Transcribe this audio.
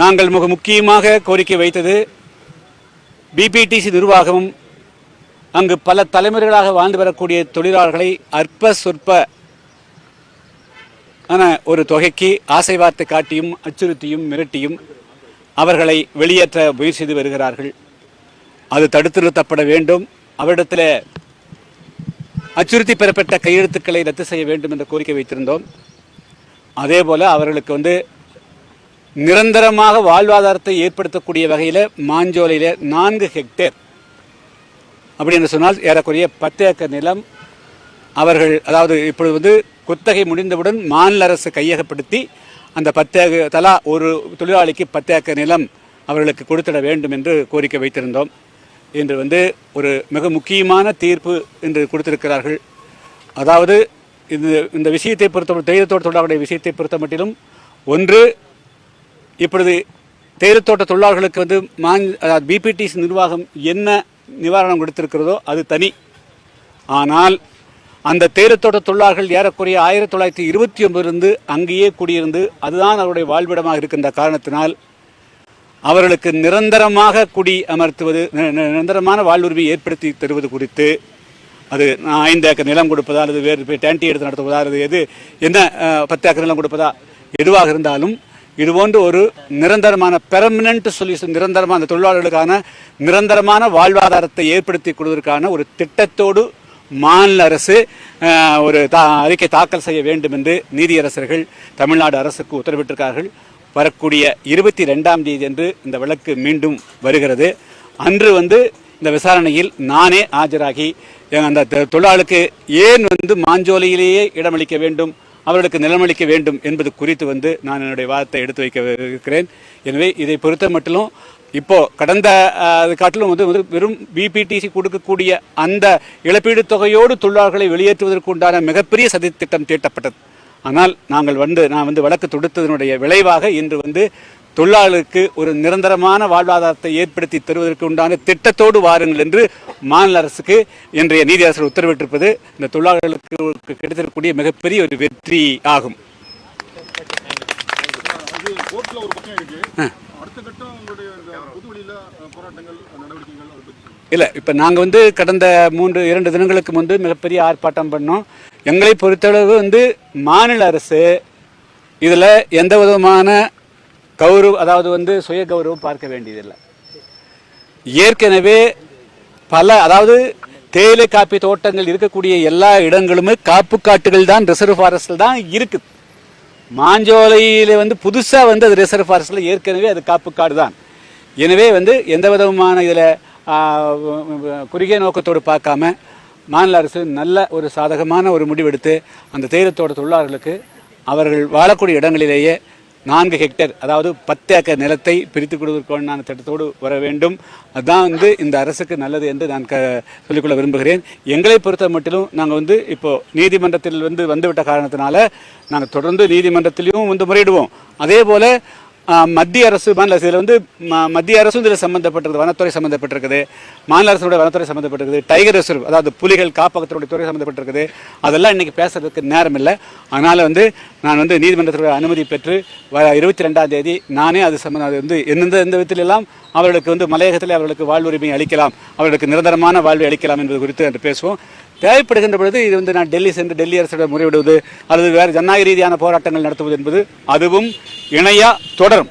நாங்கள் மிக முக்கியமாக கோரிக்கை வைத்தது பிபிடிசி நிர்வாகமும் அங்கு பல தலைமுறைகளாக வாழ்ந்து வரக்கூடிய தொழிலாளர்களை அற்ப சொற்ப ஆன ஒரு தொகைக்கு ஆசை வார்த்தை காட்டியும் அச்சுறுத்தியும் மிரட்டியும் அவர்களை வெளியேற்ற முயற்சி செய்து வருகிறார்கள். அது தடுத்து நிறுத்தப்பட வேண்டும். அவரிடத்தில் அச்சுறுத்தி பெறப்பட்ட கையெழுத்துக்களை ரத்து செய்ய வேண்டும் என்ற கோரிக்கை வைத்திருந்தோம். அதே போல் அவர்களுக்கு வந்து நிரந்தரமாக வாழ்வாதாரத்தை ஏற்படுத்தக்கூடிய வகையில் மாஞ்சோலையில் நான்கு ஹெக்டேர். அப்படின்னு சொன்னால் ஏறக்குறைய பத்து ஏக்கர் நிலம் அவர்கள் அதாவது இப்பொழுது வந்து குத்தகை முடிந்தவுடன் மாநில அரசு கையகப்படுத்தி அந்த பத்து தலா ஒரு தொழிலாளிக்கு பத்து ஏக்கர் நிலம் அவர்களுக்கு கொடுத்திட வேண்டும் என்று கோரிக்கை வைத்திருந்தோம். இன்று வந்து ஒரு மிக முக்கியமான தீர்ப்பு என்று கொடுத்திருக்கிறார்கள். அதாவது இது இந்த விஷயத்தை பொறுத்த தேயிலத்தோட்ட தொடர்புடைய விஷயத்தை பொறுத்த மட்டிலும் ஒன்று இப்பொழுது தேயிலத்தோட்ட தொழிலாளர்களுக்கு வந்து மான் அதாவது பிபிடிசி நிர்வாகம் என்ன நிவாரணம் கொடுத்திருக்கிறதோ அது தனி. ஆனால் அந்த தேயிலத்தோட்ட தொழிலாளர்கள் ஏறக்குறைய ஆயிரத்தி தொள்ளாயிரத்தி இருபத்தி ஒன்பதிலிருந்து அங்கேயே குடியிருந்து அதுதான் அவருடைய வாழ்விடமாக இருக்கின்ற காரணத்தினால் அவர்களுக்கு நிரந்தரமாக குடி அமர்த்துவது நிரந்தரமான வாழ்வுரிமை ஏற்படுத்தி தருவது குறித்து அது நான் ஐந்து ஏக்கர் நிலம் கொடுப்பதா அல்லது வேறு டேண்டி எடுத்து நடத்துவதா அல்லது எது என்ன பத்து ஏக்கர் நிலம் கொடுப்பதா எதுவாக இருந்தாலும் இது போன்ற ஒரு நிரந்தரமான பெர்மனன்ட் சொல்யூஷன் நிரந்தரமான அந்த தொழிலாளர்களுக்கான நிரந்தரமான வாழ்வாதாரத்தை ஏற்படுத்தி கொடுவதற்கான ஒரு திட்டத்தோடு மாநில அரசு ஒரு தா அறிக்கை தாக்கல் செய்ய வேண்டும் என்று நீதியரசர்கள் தமிழ்நாடு அரசுக்கு உத்தரவிட்டிருக்கார்கள். வரக்கூடிய இருபத்தி ரெண்டாம் தேதி அன்று இந்த வழக்கு மீண்டும் வருகிறது. அன்று வந்து இந்த விசாரணையில் நானே ஆஜராகி அந்த தொ- தொழிலாளருக்கு ஏன் வந்து மாஞ்சோலையிலேயே இடமளிக்க வேண்டும்? அவர்களுக்கு நிலமளிக்க வேண்டும் என்பது குறித்து வந்து நான் என்னுடைய வாதத்தை எடுத்து வைக்க இருக்கிறேன் எனவே இதை பொறுத்த மட்டிலும் இப்போ கடந்த அது காட்டிலும் வந்து வந்து வெறும் பிபிடிசி கொடுக்கக்கூடிய அந்த இழப்பீடு தொகையோடு தொழிலாளர்களை வெளியேற்றுவதற்கு உண்டான மிகப்பெரிய சதி திட்டம் தீட்டப்பட்டது. ஆனால் நாங்கள் வந்து நான் வந்து வழக்கு தொடுத்ததனுடைய விளைவாக இன்று வந்து தொழிலாளருக்கு ஒரு நிரந்தரமான வாழ்வாதாரத்தை ஏற்படுத்தி தருவதற்கு உண்டான திட்டத்தோடு வாருங்கள் என்று மாநில அரசுக்கு இன்றைய நீதியரசர் உத்தரவிட்டிருப்பது இந்த தொழிலாளர்களுக்கு கிடைத்திருக்கக்கூடிய மிகப்பெரிய ஒரு வெற்றி ஆகும். இல்லை இப்போ நாங்கள் வந்து கடந்த மூன்று இரண்டு தினங்களுக்கு முன்பு மிகப்பெரிய ஆர்ப்பாட்டம் பண்ணோம். எங்களை பொறுத்தளவு வந்து மாநில அரசு இதில் எந்த விதமான கௌரவ அதாவது வந்து சுய கௌரவம் பார்க்க வேண்டியதில்லை. ஏற்கனவே பல அதாவது தேயிலை காப்பி தோட்டங்கள் இருக்கக்கூடிய எல்லா இடங்களுமே காப்பு காட்டுகள் தான் ரிசர்வ் ஃபாரஸ்டில் தான் இருக்குது மாஞ்சோலையில் வந்து புதுசாக வந்து அது ரிசர்வ் ஃபாரஸ்டில் ஏற்கனவே அது காப்பு காடு தான். எனவே வந்து எந்த விதமான இதில் குறுகிய நோக்கத்தோடு பார்க்காம மாநில அரசு நல்ல ஒரு சாதகமான ஒரு முடிவெடுத்து அந்த தேயிலத்தோட தொழிலாளர்களுக்கு அவர்கள் வாழக்கூடிய இடங்களிலேயே நான்கு ஹெக்டேர் அதாவது பத்து ஏக்கர் நிலத்தை பிரித்து கொடுவதற்கான திட்டத்தோடு வர வேண்டும். அதுதான் வந்து இந்த அரசுக்கு நல்லது என்று நான் க சொல்லிக்கொள்ள விரும்புகிறேன். எங்களை பொறுத்த மட்டிலும் நாங்கள் வந்து இப்போ நீதிமன்றத்தில் வந்து வந்துவிட்ட காரணத்தினால நாங்கள் தொடர்ந்து நீதிமன்றத்திலையும் வந்து முறையிடுவோம். அதே போல மத்திய அரசு மாநில அரசு இதில் வந்து ம- மத்திய அரசும் இதில் சம்மந்தப்பட்டிருக்குது வனத்துறை சம்மந்தப்பட்டிருக்குது மாநில அரசுடைய வனத்துறை சம்மந்தப்பட்டிருக்குது டைகர் ரிசர்வ் அதாவது புலிகள் காப்பகத்தினுடைய துறை சம்மந்தப்பட்டிருக்குது அதெல்லாம் இன்றைக்கி பேசுறதுக்கு நேரம் இல்லை. அதனால் வந்து நான் வந்து நீதிமன்றத்துடைய அனுமதி பெற்று வ இருபத்தி ரெண்டாம் தேதி நானே அது சம்மந்தம் அது வந்து எந்தெந்த எந்த விதத்திலெல்லாம் அவர்களுக்கு வந்து மலையகத்தில் அவர்களுக்கு வாழ்வுரிமை அளிக்கலாம் அவர்களுக்கு நிரந்தரமான வாழ்வை அளிக்கலாம் என்பது குறித்து என்று பேசுவோம். தேவைப்படுகின்ற பொழுது இது வந்து நான் டெல்லி சென்று டெல்லி அரசிடம் முறையிடுவது அல்லது வேறு ஜனநாயக ரீதியான போராட்டங்கள் நடத்துவது என்பது அதுவும் இணையா தொடரும்.